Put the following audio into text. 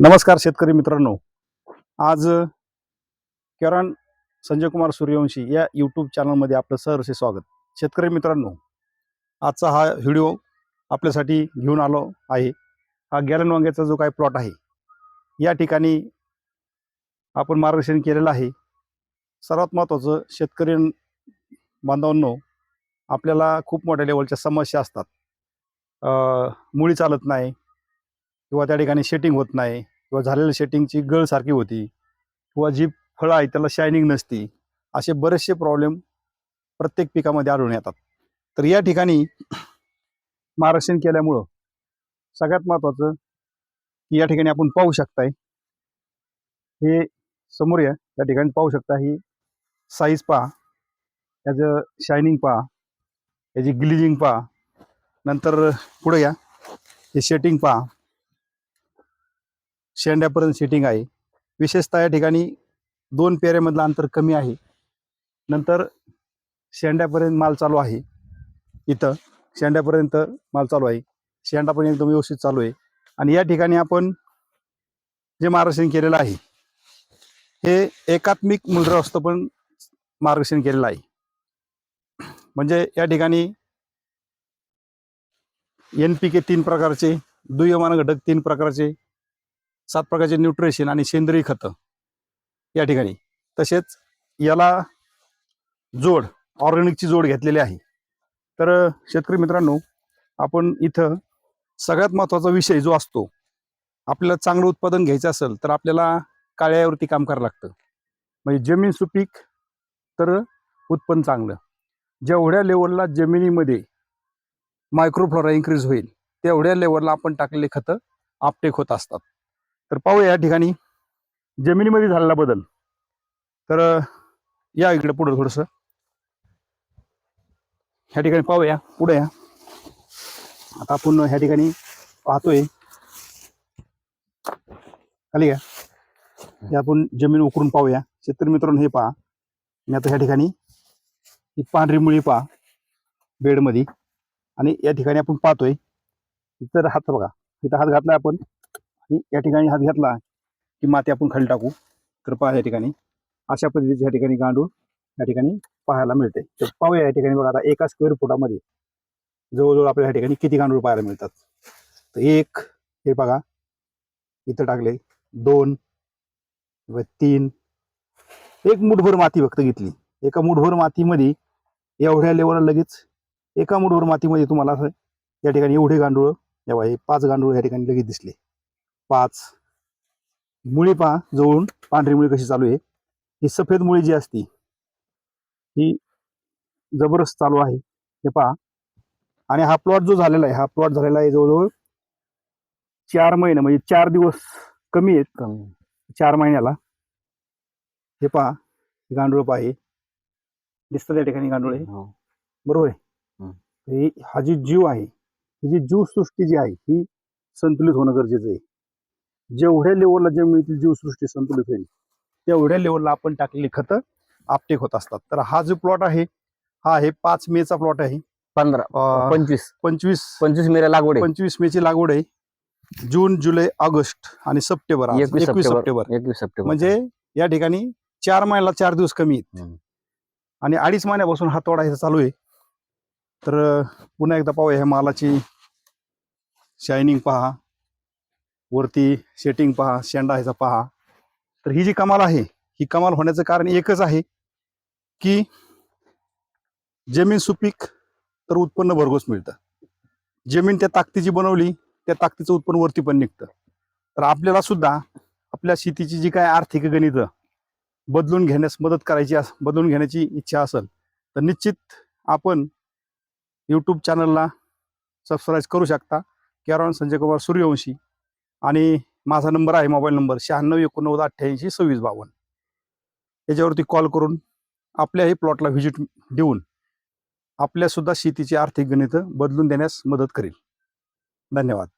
नमस्कार शेतकरी मित्रांनो. आज किरण संजय कुमार सूर्यवंशी या यूट्यूब चॅनलमध्ये आपलं सहर्ष स्वागत. शेतकरी मित्रांनो आजचा हा व्हिडिओ आपल्यासाठी घेऊन आलो आहे. हा गॅलन वांग्याचा जो काही प्लॉट आहे या ठिकाणी आपण मार्गदर्शन केलेलं आहे. सर्वात महत्त्वाचं शेतकरी बांधवांनो आपल्याला खूप मोठ्या लेवलच्या समस्या असतात. मुळी चालत नाही किंवा त्या ठिकाणी शेटिंग होत नाही किंवा झालेल्या शेटिंगची गळसारखी होती किंवा जी फळं आहे त्याला शायनिंग नसती असे बरेचसे प्रॉब्लेम प्रत्येक पिकामध्ये आढळून येतात. तर या ठिकाणी मार्गदर्शन केल्यामुळं सगळ्यात महत्त्वाचं की या ठिकाणी आपण पाहू शकताय. हे समोर या या ठिकाणी पाहू शकता ही साईज पहा. याचं शायनिंग पहा. याची ग्लिजिंग पहा. नंतर पुढे या. हे शेटिंग पहा. शेंड्यापर्यंत सेटिंग आहे. विशेषतः या ठिकाणी दोन पेऱ्यामधलं अंतर कमी आहे. नंतर शेंड्यापर्यंत माल चालू आहे. इथं शेंड्यापर्यंत माल चालू आहे. शेंडा पण एकदम व्यवस्थित चालू आहे. आणि या ठिकाणी आपण जे मार्गदर्शन केलेलं आहे हे एकात्मिक मूलद्रवस्थ पण मार्गदर्शन केलेलं आहे. म्हणजे या ठिकाणी एन पी के तीन प्रकारचे दुय्यमान घटक तीन प्रकारचे सात प्रकारचे न्यूट्रिशन आणि सेंद्रिय खतं या ठिकाणी. तसेच याला जोड ऑर्गॅनिकची जोड घेतलेली आहे. तर शेतकरी मित्रांनो आपण इथं सगळ्यात महत्त्वाचा विषय जो असतो आपल्याला चांगलं उत्पादन घ्यायचं असेल तर आपल्याला काळ्यावरती काम करावं लागतं. म्हणजे जमीन सुपीक तर उत्पन्न चांगलं. जेवढ्या लेवलला जमिनीमध्ये मायक्रोफ्लोरा इन्क्रीज होईल तेवढ्या लेवलला आपण टाकलेले खतं आपटेक होत असतात. तर पाहूया या ठिकाणी जमिनीमध्ये झालेला बदल. तर या इकडे पुढं थोडंसं. ह्या ठिकाणी पाहूया पुढे या. आता आपण ह्या ठिकाणी पाहतोय. खाली या हे आपण जमीन उकरून पाहूया. शेतकरी मित्रांनो हे पहा. मी आता ह्या ठिकाणी ही पांढरी मुळी पहा बेडमध्ये. आणि या ठिकाणी आपण पाहतोय. इतर हात बघा. इथं हात घातला आपण. आणि या ठिकाणी हात घातला की माती आपण खाली टाकू. तर पहा या ठिकाणी. अशा पद्धतीचे या ठिकाणी गांडूळ या ठिकाणी पाहायला मिळते तर पाहूया या ठिकाणी बघा आता एका स्क्वेअर फुटामध्ये जवळजवळ आपल्याला या ठिकाणी किती गांडूळ पाहायला मिळतात. तर एक हे बघा इथं टाकले दोन व तीन. एक मुठभर माती फक्त घेतली. एका मुठभर मातीमध्ये एवढ्या लेवलला लगेच एका मुठभर मातीमध्ये तुम्हाला या ठिकाणी एवढे गांडूळ या हे पाच गांडूळ या ठिकाणी लगेच दिसले. पाच. मुळी पहा जवळून पांढरी मुळी कशी चालू आहे. ही सफेद मुळी जी असती ही जबरदस्त चालू आहे. हे पहा. आणि हा प्लॉट जो झालेला आहे हा प्लॉट झालेला आहे जवळजवळ चार महिने म्हणजे चार दिवस कमी आहेत. चार महिन्याला. हे पहा हे गांडूळ पहा हे. दिसतं त्या ठिकाणी गांडूळ आहे बरोबर आहे? हं. हे हा जी जीव आहे ही जी जीवसृष्टी जी आहे ही संतुलित होणं गरजेचं आहे. जेवढ्या लेवलला जमिनीतील जीवसृष्टी संतुलित होईल तेवढ्या लेवलला आपण टाकलेली खतं आपटेक होत असतात. तर हा जो प्लॉट आहे हा आहे पाच मेचा प्लॉट आहे. पंधरा पंचवीस. पंचवीस. पंचवीस मेऱ्या लागवड आहे. पंचवीस मेची लागवड आहे. जून जुलै ऑगस्ट आणि सप्टेंबर एकवीस सप्टेंबर. एकवीस सप्टेंबर. म्हणजे या ठिकाणी चार महिन्याला चार दिवस कमी आहेत. आणि अडीच महिन्यापासून हा तोडा चालू आहे. तर पुन्हा एकदा पाहूया ह्या मालाची शायनिंग पहा. वरती सेटिंग पहा शेंडा ह्याचा पहा. तर ही जी कमाल आहे ही कमाल होण्याचं कारण एकच आहे की जमीन सुपीक तर उत्पन्न भरघोस मिळतं. जमीन त्या ताकदीची बनवली त्या ताकदीचं उत्पन्न वरती पण निघतं. तर आपल्याला सुद्धा आपल्या शेतीची जी काय आर्थिक गणितं बदलून घेण्यास मदत करायची अस बदलून घेण्याची इच्छा असेल तर निश्चित आपण यूट्यूब चॅनलला सबस्क्राईब करू शकता. कॅरॉन संजय कुमार सूर्यवंशी. आणि माझा नंबर आहे मोबाईल नंबर शहाण्णव एकोणनव्वद अठ्ठ्याऐंशी सव्वीस बावन्न. याच्यावरती कॉल करून आपल्याही प्लॉटला व्हिजिट देऊन आपल्यासुद्धा शेतीची आर्थिक गणितं बदलून देण्यास मदत करेल. धन्यवाद.